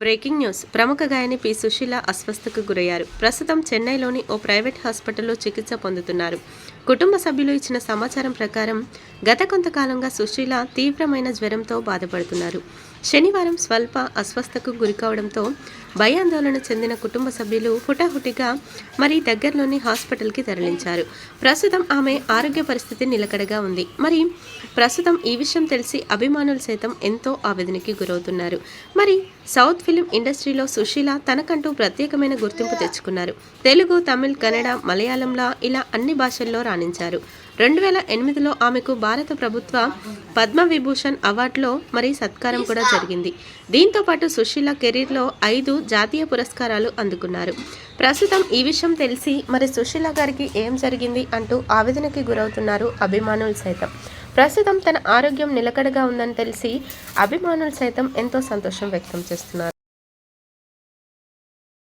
Breaking news. ప్రముఖ గాయని P. Susheela అస్వస్థకు గురయ్యారు. ప్రస్తుతం చెన్నైలోని ఓ ప్రైవేట్ హాస్పిటల్లో చికిత్స పొందుతున్నారు. కుటుంబ సభ్యులు ఇచ్చిన సమాచారం ప్రకారం గత కొంతకాలంగా సుశీల తీవ్రమైన జ్వరంతో బాధపడుతున్నారు. శనివారం స్వల్ప అస్వస్థకు గురికావడంతో భయాందోళన చెందిన కుటుంబ సభ్యులు హుటాహుటిగా మరి దగ్గరలోని హాస్పిటల్కి తరలించారు. ప్రస్తుతం ఆమె ఆరోగ్య పరిస్థితి నిలకడగా ఉంది. మరి ప్రస్తుతం ఈ విషయం తెలిసి అభిమానులు సైతం ఎంతో ఆవేదనకి గురవుతున్నారు. మరి సౌత్ ఫిలిం ఇండస్ట్రీలో సుశీల తనకంటూ ప్రత్యేకమైన గుర్తింపు తెచ్చుకున్నారు. తెలుగు తమిళ్ కన్నడ మలయాళంలా ఇలా అన్ని భాషల్లో రాణించారు. రెండు వేల ఎనిమిదిలో ఆమెకు భారత ప్రభుత్వ పద్మ విభూషణ్ అవార్డులో మరి సత్కారం కూడా జరిగింది. దీంతో పాటు సుశీల కెరీర్లో ఐదు జాతీయ పురస్కారాలు అందుకున్నారు. ప్రస్తుతం ఈ విషయం తెలిసి మరి సుశీల గారికి ఏం జరిగింది అంటూ ఆవేదనకి గురవుతున్నారు అభిమానులు సైతం. ప్రస్తుతం తన ఆరోగ్యం నిలకడగా ఉందని తెలిసి అభిమానులు సైతం ఎంతో సంతోషం వ్యక్తం చేస్తున్నారు.